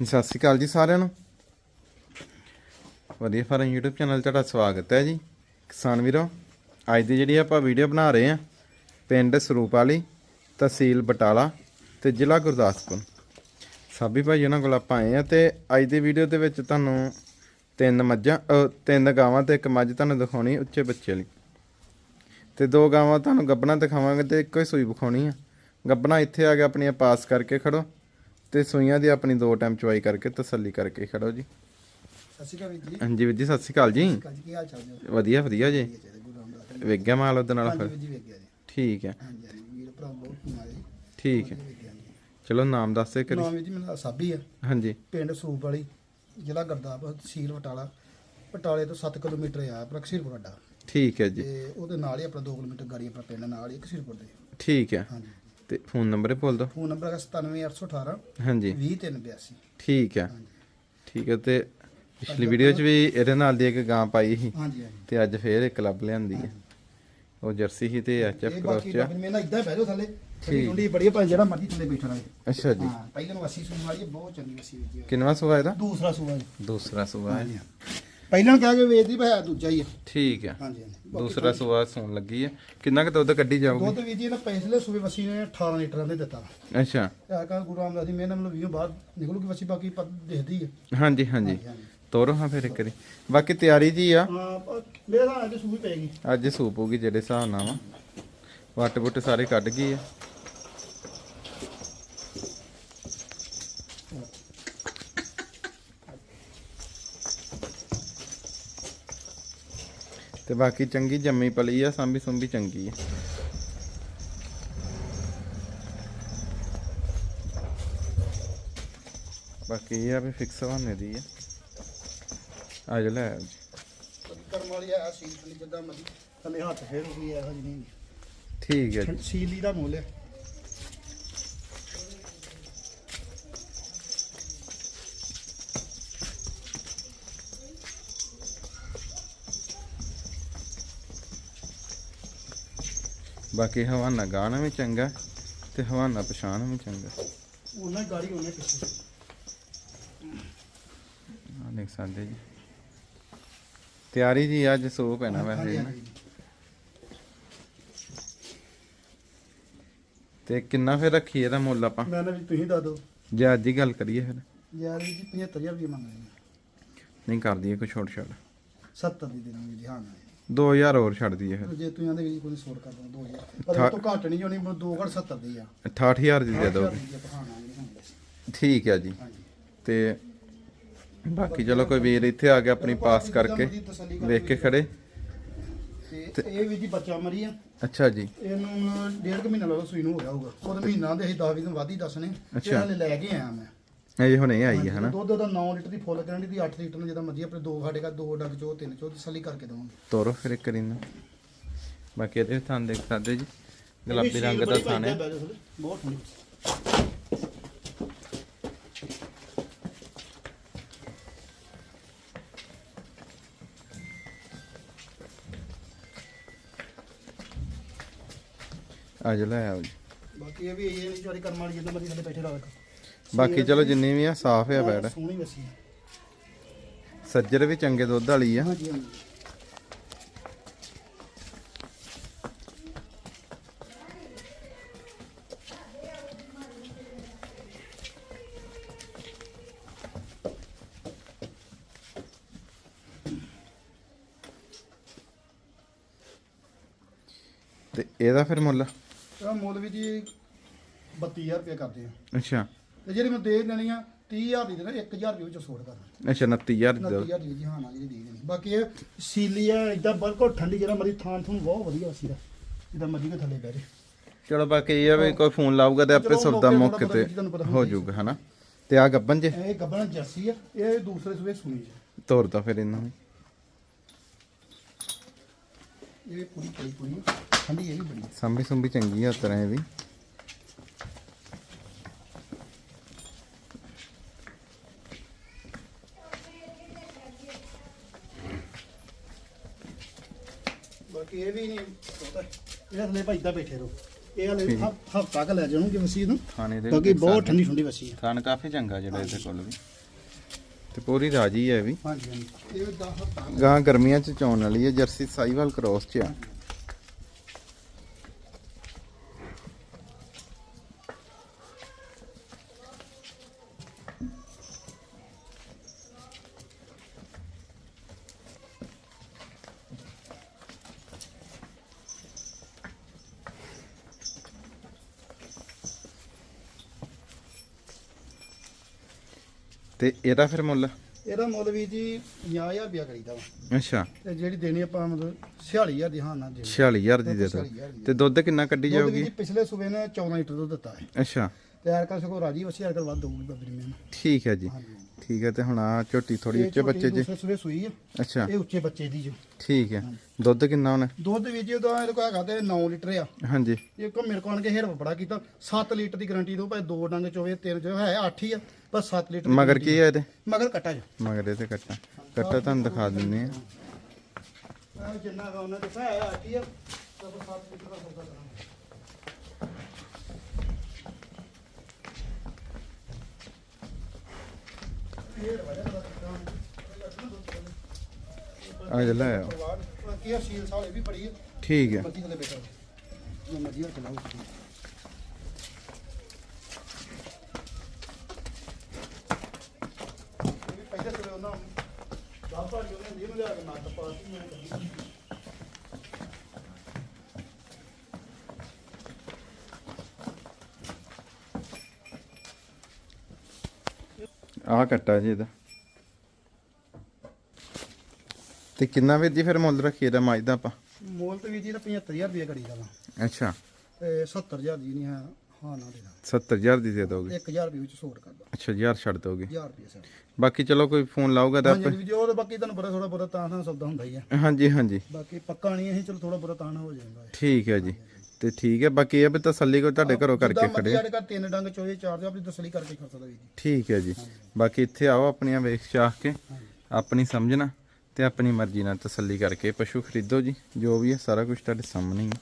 ਸਤਿ ਸ਼੍ਰੀ ਅਕਾਲ ਜੀ ਸਾਰਿਆਂ ਨੂੰ। ਵਧੀਆ ਫਾਰਮ YouTube ਚੈਨਲ 'ਤੇ ਤੁਹਾਡਾ ਸਵਾਗਤ ਹੈ ਜੀ। ਕਿਸਾਨ ਵੀਰੋ, ਅੱਜ ਦੀ ਜਿਹੜੀ ਆਪਾਂ ਵੀਡੀਓ ਬਣਾ ਰਹੇ ਆ ਪਿੰਡ ਸਰੂਪ ਵਾਲੀ ਤਹਿਸੀਲ ਬਟਾਲਾ ਤੇ ਜ਼ਿਲ੍ਹਾ ਗੁਰਦਾਸਪੁਰ। ਸਾਬੀ ਭਾਈ ਉਹਨਾਂ ਕੋਲ ਆਪਾਂ ਆਏ ਆ ਤੇ ਅੱਜ ਦੀ ਵੀਡੀਓ ਦੇ ਵਿੱਚ ਤੁਹਾਨੂੰ ਤਿੰਨ ਮੱਝਾਂ ਤਿੰਨ ਗਾਵਾਂ ਤੇ ਇੱਕ ਮੱਝ ਤੁਹਾਨੂੰ ਦਿਖਾਉਣੀ ਉੱਚੇ ਬੱਚੇ ਲਈ। ਤੇ ਦੋ ਗਾਵਾਂ ਤੁਹਾਨੂੰ ਗੱਬਣਾ ਦਿਖਾਵਾਂਗੇ ਤੇ ਇੱਕੋ ਹੀ ਸੂਈ ਵਿਖਾਉਣੀ ਆ। ਗੱਬਣਾ ਇੱਥੇ ਆ ਕੇ ਆਪਣੀਆਂ ਪਾਸ ਕਰਕੇ ਖੜੋ। ਤੇ ਸੂਈਆਂ ਦੀ ਆਪਣੀ ਦੋ ਟਾਈਮ ਚਵਾਈ ਕਰਕੇ ਤਸੱਲੀ ਕਰਕੇ ਖੜੋ ਜੀ। ਸਤਿ ਸ਼੍ਰੀ ਅਕਾਲ ਜੀ। ਹਾਂਜੀ ਵੀਰ ਜੀ ਸਤਿ ਸ਼੍ਰੀ ਅਕਾਲ ਜੀ। ਕੀ ਹਾਲ ਚਾਲ ਜੀ? ਵਧੀਆ ਵਧੀਆ ਜੀ। ਠੀਕ ਹੈ ਗੁਰੂ ਰਾਮਦਾਸ ਜੀ। ਵੇਖ ਗਿਆ ਮਾਲ ਉਹਦੇ ਨਾਲ ਫਿਰ? ਵੀਰ ਜੀ ਵੇਖ ਗਿਆ ਜੀ। ਠੀਕ ਹੈ। ਠੀਕ ਹੈ। ਚਲੋ ਨਾਮ ਦੱਸ ਦੇ ਕਰੀ ਨਾਮ ਜੀ ਮੇਰਾ ਸਾਬੀ ਆ। ਹਾਂਜੀ। ਪਿੰਡ ਸਰੂਪ ਵਾਲੀ ਜ਼ਿਲ੍ਹਾ ਗੁਰਦਾਸਪੁਰ ਤਹਿਸੀਲ ਬਟਾਲਾ। ਬਟਾਲੇ ਤੋਂ 7 ਕਿਲੋਮੀਟਰ ਆ ਆਪਣਾ ਖਸੀਰਪੁਰ ਠੀਕ ਹੈ ਜੀ। ਤੇ ਉਹਦੇ ਨਾਲ ਹੀ ਆਪਣਾ 2 ਕਿਲੋਮੀਟਰ ਗਾੜੀ ਆਪਣਾ ਪਿੰਡ ਨਾਲ ਹੀ ਖਸੀਰਪੁਰ ਦੇ। ਠੀਕ ਹੈ। ਹਾਂਜੀ। ਤੇ ਫੋਨ ਨੰਬਰ ਬੋਲ ਦਿਓ ਫੋਨ ਨੰਬਰ ਹੈਗਾ 97818 ਹਾਂਜੀ। 20382 ਠੀਕ ਹੈ। ਠੀਕ ਹੈ ਤੇ ਪਿਛਲੀ ਵੀਡੀਓ 'ਚ ਵੀ ਇਹਦੇ ਨਾਲ ਦੀ ਇੱਕ ਗਾਂ ਪਾਈ ਸੀ। ਹਾਂਜੀ ਹਾਂਜੀ। ਤੇ ਅੱਜ ਫੇਰ ਇੱਕ ਲੱਭ ਲਿਆਂਦੀ ਹੈ। ਉਹ ਜਰਸੀ ਸੀ ਤੇ ਐਚਐਫ ਕ੍ਰੋਸ ਚ ਮੇਰੇ ਨਾਲ ਇਦਾਂ ਬਹਿ ਜਾਓ ਥੱਲੇ। ਠੀਕ। ਥੋੜੀ ਟੁੰਡੀ ਬੜੀ ਭਾਈ ਜਿਹੜਾ ਮਰਜ਼ੀ ਥੱਲੇ ਬੈਠਾ ਰਹੇ। ਅੱਛਾ ਜੀ। ਹਾਂ ਪਹਿਲਾਂ ਨੂੰ ਵਸੀ ਸੁਣ ਵਾਲੀ ਬਹੁਤ ਚੰਗੀ ਵਸੀ ਜੀ ਕਿੰਨਵਾ ਸੁਭਾ ਇਹਦਾ? ਦੂਸਰਾ ਜੀ। ਸੁਭਾ ਹਾਂਜੀ। ਪਹਿਲਾਂ ਕਹਿ ਕੇ ਵੇਚਦੀ ਭਾਇਆ ਦੂਜਾ ਹੀ ਹੈ ਠੀਕ ਹੈ ਹਾਂਜੀ ਹਾਂਜੀ। ਬਾਕੀ ਦੂਸਰਾ ਸੁਭਾ ਸੌਣ ਲੱਗੀ ਹੈ ਕਿੰਨਾ ਕੁ ਦੁੱਧ ਕੱਢੀ ਜਾਊਗੀ? ਦੁੱਧ ਵੀ ਜੀ ਇਹਨਾਂ ਪਿਛਲੇ ਸੂਬੇ ਵਸੀ ਨੇ 18 ਲੀਟਰਾਂ ਦੇ ਦਿੱਤਾ। ਅੱਛਾ। ਆ ਕਾ ਗੁਰੂ ਰਾਮਦਾਸ ਦੀ ਮਿਹਰ ਨਾਲ ਵੀਹ ਬਾਅਦ ਨਿਕਲੂਗੀ ਵਸੀ ਬਾਕੀ ਪਤ ਦਿਖਦੀ ਹੈ ਹਾਂਜੀ ਹਾਂਜੀ। ਤੋਰੋ ਹਾਂ ਫਿਰ ਇੱਕ ਵਾਰੀ। ਬਾਕੀ ਤਿਆਰੀ ਜੀ ਆ। ਹਾਂ ਪਰ ਮੇਰੇ ਅੱਜ ਸੂਈ ਪੈਗੀ ਅੱਜ ਸੂਪ ਹੋਗੀ ਜਿਹੜੇ ਹਿਸਾਬ ਨਾਲ ਵਾ। ਵੱਟ ਬੁੱਟ ਸਾਰੇ ਕੱਢ ਗਈ ਆ। ਤੇ ਬਾਕੀ ਚੰਗੀ ਜੰਮੀ ਪਲੀ ਆ ਸਾਂਭੀ ਸੁੰਭੀ ਚੰਗੀ ਆ। ਬਾਕੀ ਇਹ ਆ ਵੀ ਫਿਕਸ ਹੋਣੇ ਦੀ ਆ। ਅੱਜ ਲੈ ਆਓ ਜੀ। ਕਰਮ ਵਾਲੀ ਆ ਸੀਲ ਜਿੱਦਾਂ ਮਰਜ਼ੀ। ਥੱਲੇ ਹੱਥ ਫੇਰ ਹੋ ਗਈ ਇਹੋ ਜਿਹੀ ਨਹੀਂ। ਠੀਕ ਹੈ ਜੀ। ਸੀਲੀ ਦਾ ਮੁੱਲ ਹੈ ਬਾਕੀ ਹਵਾਨਾ ਗਾਣਾ ਵੀ ਚੰਗਾ ਤੇ ਹਵਾਨਾ ਪਛਾਣ ਵੀ ਚੰਗਾ। ਉਹਨਾਂ ਗਾੜੀ ਉਹਨੇ ਪਿੱਛੇ। ਆ ਦੇਖ ਸਕਦੇ ਜੀ। ਤਿਆਰੀ ਜੀ ਅੱਜ ਸੂਪ ਹੈ ਨਾ ਵੈਸੇ ਨਾ। ਤੇ ਕਿੰਨਾ ਫਿਰ ਰੱਖੀ ਇਹਦਾ ਮੁੱਲ ਆਪਾਂ? ਮੈਂ ਨਾ ਵੀ ਤੁਸੀਂ ਦੱਸ ਦਿਓ। ਜੇ ਅੱਜ ਹੀ ਗੱਲ ਕਰੀਏ ਫਿਰ। ਯਾਰ ਜੀ 75000 ਰੁਪਏ ਮੰਗ ਰਹੇ ਨੇ। ਨਹੀਂ ਕਰ ਦਈਏ ਕੋਈ ਛੋਟ ਛੱਡ 70 ਦੀ ਦੇਣਗੇ ਜੀ ਹਾਂ। 2000 ਹੋਰ ਛੱਡ ਦਈਏ ਫਿਰ। ਜੇ ਤੁਸੀਂ ਆਂਦੇ ਵੀ ਕੋਈ ਸੋਰ ਕਰ ਦੋ 2000 ਪਰ ਠਾ- ਉਹ ਤੋਂ ਘੱਟ ਨਹੀਂ ਹੋਣੀ ਮੈਨੂੰ 2 ਘੱਟ 70 ਦੀ ਆ। 68000 ਦੀ ਦੇ ਹਾਂ ਠੀਕ ਹੈ ਜੀ। ਤੇ ਬਾਕੀ ਚਲੋ ਕੋਈ ਵੀਰ ਇੱਥੇ ਆ ਕੇ ਆਪਣੀ ਪਾਸ ਕਰਕੇ ਵੇਖ ਕੇ ਖੜੇ। ਤੇ ਇਹ ਵੀ ਜੀ ਬੱਚਾ ਮਰੀ ਆ। ਅੱਛਾ ਜੀ। ਇਹਨੂੰ ਡੇਢ ਕੁ ਮਹੀਨਾ ਲੱਗਦਾ ਸੂਈ ਨੂੰ ਹੋ ਗਿਆ ਹੋਊਗਾ। ਉਹਦਾ ਮਹੀਨਾ ਦੇ ਅਸੀਂ 10 20 ਦਿਨ ਵੱਧ ਹੀ ਦੱਸਣੇ। ਤੇ ਅੱਛਾ। ਹਲੇ ਲੈ ਕੇ ਆਇਆ ਮੈਂ। ਇਹ ਹੁਣੇ ਆਈ ਹੈ ਹਨਾ। ਦੁੱਧ ਉਹਦਾ 9 ਲੀਟਰ ਦੀ ਫੁੱਲ ਗਰੰਟੀ ਦੀ 8 ਲੀਟਰ ਨੂੰ ਜਿੱਦਾਂ ਮਰਜ਼ੀ ਆਪਣੇ ਦੋ ਸਾਡੇ ਘਰ ਦੋ ਡੱਗ ਚੋ ਤਿੰਨ ਚੋ ਤਸੱਲੀ ਕਰਕੇ ਦਵਾਂਗੇ। ਤੋਰੋ ਫਿਰ ਇੱਕ ਰਿੰਨ ਬਾਕੀ ਇਹਦੇ ਥਾਂ ਦੇਖ ਸਕਦੇ ਜੀ। ਗੁਲਾਬੀ ਰੰਗ ਦਾ ਥਾਂ ਹੈ। ਬਹੁਤ ਠੰਡੀ। ਅੱਜ ਲੈ ਆਓ ਜੀ। ਬਾਕੀ ਇਹ ਵੀ ਇਹ ਨਹੀਂ ਚੋਰੀ ਕਰਮ ਵਾਲੀ ਜਿੱਦਾਂ ਮਰਜ਼ੀ ਥੱਲੇ ਬੈਠੇ ਰਹੋ ਬਾਕੀ ਚਲੋ ਜਿੰਨੀ ਵੀ ਆ ਸਾਫ਼ ਆ ਸੋਹਣੀ ਵਸੀ ਸੱਜਰ ਵੀ ਚੰਗੇ ਦੁੱਧ ਵਾਲੀ ਆ। ਹਾਂਜੀ ਹਾਂਜੀ। ਤੇ ਇਹਦਾ ਫਿਰ ਮੁੱਲ? ਇਹਦਾ ਮੁੱਲ ਵੀ ਜੀ 32000 ਰੁਪਏ ਕਰਦੇ ਆ। ਅੱਛਾ। ਤੇ ਜਿਹੜੀ ਮੈਂ ਦੇ ਦੇਣੀ ਆ 30000 ਦੀ ਦੇਣਾ 1000 ਰੁਪਏ ਵਿੱਚੋਂ ਸੋੜ ਕਰਨਾ ਅੱਛਾ 29000 ਦੀ ਦਿਓ। 29000 ਦੀ ਜੀ ਹਾਂ ਨਾ ਜਿਹੜੀ ਦੇ ਦੇਣੀ। ਬਾਕੀ ਇਹ ਸੀਲੀ ਆ ਇਦਾਂ ਬਿਲਕੁਲ ਠੰਡੀ ਜਿਹੜਾ ਮਰੀ ਥਾਂ ਥੂੰ ਬਹੁਤ ਵਧੀਆ ਸੀ ਦਾ ਜਿੱਦਾਂ ਮਰਜ਼ੀ ਕੋ ਥੱਲੇ ਬਹਿ ਜੇ। ਚਲੋ ਬਾਕੀ ਇਹ ਆ ਵੀ ਕੋਈ ਫੋਨ ਲਾਊਗਾ ਤੇ ਆਪੇ ਚਲੋ ਮੌਕੇ ਥੋੜ੍ਹਾ ਤੇ ਤੁਹਾਨੂੰ ਪਤਾ ਹੋ ਜਾਊਗਾ ਹਨਾ? ਤੇ ਆ ਗੱਬਨ ਜੇ? ਇਹ ਗੱਬਣਾ ਜਰਸੀ ਆ ਇਹ ਦੂਸਰੇ ਸੂਏ ਸੁਣੀ ਜੀ ਤੋਰ ਤਾਂ ਫਿਰ ਇਹਨਾਂ ਨੂੰ। ਇਹ ਪੂਰੀ ਪੂਰੀ। ਆ। ਠੰਡੀ ਇਹ ਵੀ ਬੜੀ। ਆ। ਸੰਭੀ ਸੰਭੀ ਚੰਗੀ ਆ ਤਰ੍ਹਾਂ ਇਹ ਵੀ। ਬਾਕੀ ਇਹ ਵੀ ਨਹੀਂ ਪਤਾ। ਇਹਦੇ ਥੱਲੇ ਭਾਈ ਇਦਾਂ ਬੈਠੇ ਰਹੋ। ਇਹ ਹਲੇ ਹਫਤਾ ਕ ਲੈ ਜਾਣਗੇ ਵਸੀ ਨੂੰ। ਖਾਣੇ ਦੇ ਬਾਕੀ ਵਿੱਚ ਬਹੁਤ ਸਾਗ- ਠੰਡੀ ਠੰਡੀ ਵਸੀ ਹੈ ਖਾਣ ਕਾਫੀ ਚੰਗਾ ਜਿਹੜਾ ਇਹਦੇ ਕੋਲ ਵੀ। ਤੇ ਪੂਰੀ ਰਾਜੀ ਹੈ ਇਹ ਵੀ। ਹਾਂਜੀ ਹਾਂਜੀ। ਇਹ 10 ਹਫਤਾ। ਗਾਂ ਗਰਮੀਆਂ ਚ ਚੌਣ ਵਾਲੀ ਹੈ ਜਰਸੀ ਸਾਈਵਾਲ ਕ੍ਰੋਸ ਚ ਆ। ਤੇ ਇਹਦਾ ਫਿਰ ਮੁੱਲ? ਇਹਦਾ ਮੁੱਲ ਵੀ ਜੀ 50000 ਰੁਪਇਆ ਕਰੀਦਾ ਵਾ। ਅੱਛਾ। ਤੇ ਜਿਹੜੀ ਦੇਣੀ ਆਪਾਂ ਮਤਲਬ 46000 ਦੀ ਹਾਂ ਨਾ ਦੇਣੀ। 46000 ਦੀ ਦੇ ਦੋ। 46,000 ਦੀ। ਤੇ ਦੁੱਧ ਕਿੰਨਾ ਕੱਢੀ ਦੁੱਧ ਵੀ ਜਾਊਗੀ ਜੀ ਪਿਛਲੇ ਸੂਬੇ ਨੇ 14 ਲੀਟਰ ਦੁੱਧ ਦਿੱਤਾ ਹੈ। ਅੱਛਾ। ਤੇ ਐਰਕਾ ਸਗੋਂ ਰਾਜੀ ਵਸੀ ਐਰਕਾ ਵੱਧ ਦਊਗੀ ਬੱਬਰੀ ਮੈਨੂੰ ਠੀਕ ਹੈ ਜੀ। ਹਾਂਜੀ। ਠੀਕ ਹੈ ਤੇ ਹੁਣ ਆ ਝੋਟੀ ਥੋੜੀ ਉੱਚੇ ਬੱਚੇ ਜੀ ਦੂਸਰੇ ਸੂਬੇ ਸੂਈ ਆ। ਅੱਛਾ। ਇਹ ਉੱਚੇ ਬੱਚੇ ਦੀ ਜੋ। ਠੀਕ ਹੈ। ਦੁੱਧ ਕਿੰਨਾ ਹੁਣ? ਦੁੱਧ ਵੀ ਜੀ ਉਹਦਾ ਇਹਦੇ ਕੋਲ ਹੈਗਾ ਤੇ 9 ਲੀਟਰ ਆ। ਹਾਂਜੀ। ਇਹ ਕੋ ਮੇਰੇ ਕੋਲ ਆਣ ਕੇ ਹੇਰ ਬੜਾ ਕੀਤਾ। 7 ਲੀਟਰ ਦੀ ਗਾਰੰਟੀ ਦੋ ਭਾਵੇਂ ਦੋ ਡੰਗ ਚੋਵੇ ਤਿੰਨ ਜੋ ਹੈ 8 ਹੀ ਆ। ਬਸ 7 ਲੀਟਰ ਦੀ ਮਗਰ ਕੀ ਹੈ ਇਹਦੇ? ਮਗਰ ਕੱਟਾ ਜੋ। ਮਗਰ ਇਹਦੇ ਕੱਟਾ। ਕੱਟਾ ਤੁਹਾਨੂੰ ਦਿਖਾ ਦਿੰਨੇ ਆ। ਇਹ ਜਿੰਨਾ ਦਾ ਉਹਨਾਂ ਦੇ 8 ਹੀ ਆ ਤਾਂ 7 ਲੀਟਰ ਦਾ ਸੌਦਾ ਕਰਾਂਗੇ। ਆ ਜਾ ਲੈ ਆਓ ਕੀ ਆ ਸੀਲ ਸਾਲੇ ਵੀ ਬੜੀ ਹੈ ਠੀਕ ਹੈ ਮਰਜ਼ੀ ਥਲੇ ਬੈਠਾ ਜੋ ਮਰਜ਼ੀ ਹੱਥ ਲਾਓ ਇਹ ਵੀ ਪਹਿਲੇ ਸਵੇਰੇ ਉਹਨਾਂ ਬਾਪਾ ਜੀ ਉਹਨੇ ਇਹਨੂੰ ਲਿਆ ਕੇ ਨੱਟ ਪਾਤੀ ਮੈਂ ਕੱਢੀ ਆ ਕੱਟਾ ਜੀ ਇਹਦਾ। ਤੇ ਕਿੰਨਾ ਵੀਰ ਜੀ ਫਿਰ ਮੁੱਲ ਰੱਖੀਏ ਦਾ ਮੱਝ ਦਾ ਆਪਾਂ? ਮੋਲ ਤੇ ਵੀ ਜੀ ਦਾ 75000 ਰੁਪਏ ਕਰੀ ਦਾ ਵਾ। ਅੱਛਾ। ਤੇ 70000 ਦੀ ਨਹੀਂ ਹੈ। ਹਾਂ ਨਾ ਦੇਣਾ 70000 ਦੀ ਦੇ ਦੋਗੇ? 1000 ਰੁਪਏ ਵਿੱਚ ਛੋਟ ਕਰਦਾ ਅੱਛਾ ਯਾਰ ਛੱਡ ਦੋਗੇ? 1000 ਰੁਪਏ ਸਰ ਬਾਕੀ ਚਲੋ ਕੋਈ ਫੋਨ ਲਾਊਗਾ ਤਾਂ ਹਾਂਜੀ ਜੀ ਉਹ ਤਾਂ ਬਾਕੀ ਤੁਹਾਨੂੰ ਪਤਾ ਥੋੜਾ ਬਹੁਤਾ ਤਾਂ ਤਾਂ ਸੌਦਾ ਹੁੰਦਾ ਹੀ ਆ। ਹਾਂਜੀ ਹਾਂਜੀ। ਬਾਕੀ ਪੱਕਾ ਨਹੀਂ ਅਸੀਂ ਚਲੋ ਥੋੜਾ ਬਹੁਤਾ ਤਾਂ ਹੋ ਜਾਂਦਾ। ਹੈ ਠੀਕ ਹੈ ਜੀ। ਤੇ ਠੀਕ ਹੈ ਬਾਕੀ ਇਹ ਵੀ ਤਸੱਲੀ ਕੋਈ ਤੁਹਾਡੇ ਘਰੋਂ ਕਰਕੇ ਖੜੇ ਸਾਡੇ ਘਰ ਤਿੰਨ ਡੰਗ ਚੋਏ ਚਾਰ ਦੇ ਆਪਣੀ ਤਸਲੀ ਕਰਕੇ ਖੜ ਸਕਦਾ ਵੀ ਜੀ। ਠੀਕ ਹੈ ਜੀ। ਬਾਕੀ ਇੱਥੇ ਆਓ ਆਪਣੀਆਂ ਵੇਖ ਚਾਖ ਕੇ। ਆਪਣੀ ਸਮਝਣਾ ਤੇ ਆਪਣੀ ਮਰਜ਼ੀ ਨਾਲ ਤਸੱਲੀ ਕਰਕੇ ਪਸ਼ੂ ਖਰੀਦੋ ਜੀ। ਜੋ ਵੀ ਹੈ ਸਾਰਾ ਕੁਝ ਤੁਹਾਡੇ ਸਾਹਮਣੇ ਹੀ ਹੈ